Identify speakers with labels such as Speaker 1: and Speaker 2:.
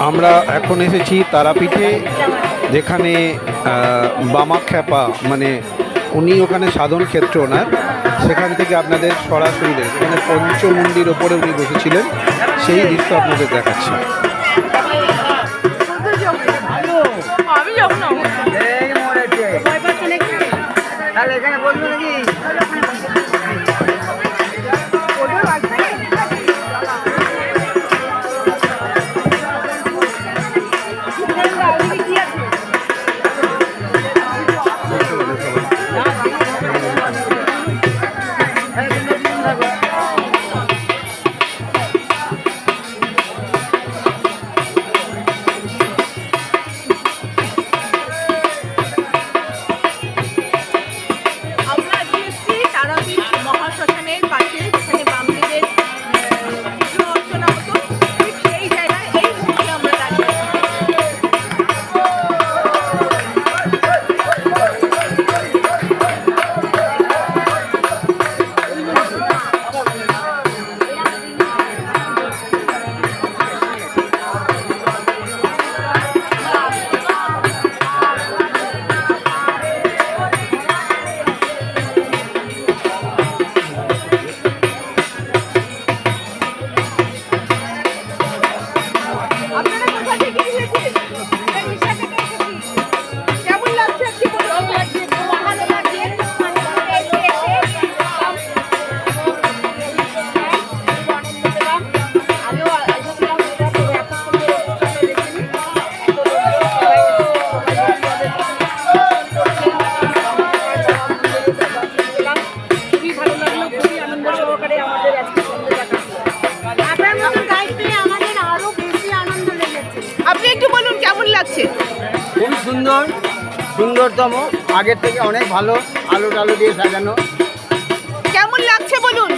Speaker 1: আমরা এখন এসেছি তারাপীঠে যেখানে আহ, বামাখ্যাপা মানে উনি ওখানে সাধন ক্ষেত্র ওনার। সেখান থেকে আপনাদের সরাসরি। এখানে পঞ্চমুণ্ডির ওপরে উনি বসেছিলেন সেই দৃশ্য আপনাদের দেখাচ্ছি।
Speaker 2: এখানে বলব নাকি?
Speaker 3: সুন্দর
Speaker 2: সুন্দরতম আগের থেকে অনেক ভালো আলো টালো দিয়ে সাজানো।
Speaker 3: কেমন লাগছে বলুন?